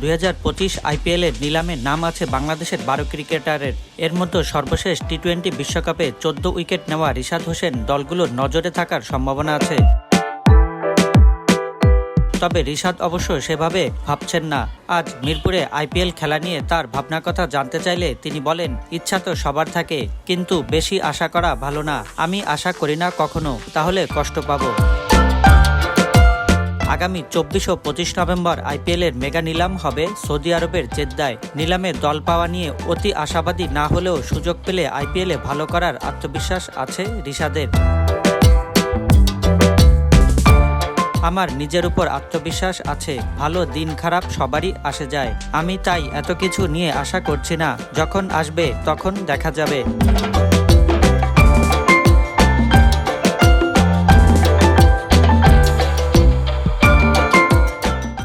দুই হাজার পঁচিশ আইপিএলের নিলামে নাম আছে বাংলাদেশের বারো ক্রিকেটারের। এর মধ্যে সর্বশেষ টি টোয়েন্টি বিশ্বকাপে চোদ্দ উইকেট নেওয়া রিশাদ হোসেন দলগুলোর নজরে থাকার সম্ভাবনা আছে। তবে রিশাদ অবশ্য সেভাবে ভাবছেন না। আজ মিরপুরে আইপিএল খেলা নিয়ে তার ভাবনার কথা জানতে চাইলে তিনি বলেন, ইচ্ছা তো সবার থাকে, কিন্তু বেশি আশা করা ভালো না। আমি আশা করি না কখনো, তাহলে কষ্ট পাবো। আগামী চব্বিশ ও পঁচিশ নভেম্বর আইপিএল এর মেগা নিলাম হবে সৌদি আরবের জেদ্দায়। নিলামে দল পাওয়া নিয়ে অতি আশাবাদী না হলেও সুযোগ পেলে আইপিএলে ভালো করার আত্মবিশ্বাস আছে রিশাদের। আমার নিজের উপর আত্মবিশ্বাস আছে, ভালো দিন খারাপ সবারই আসে যায়। আমি তাই এত কিছু নিয়ে আশা করছি না, যখন আসবে তখন দেখা যাবে।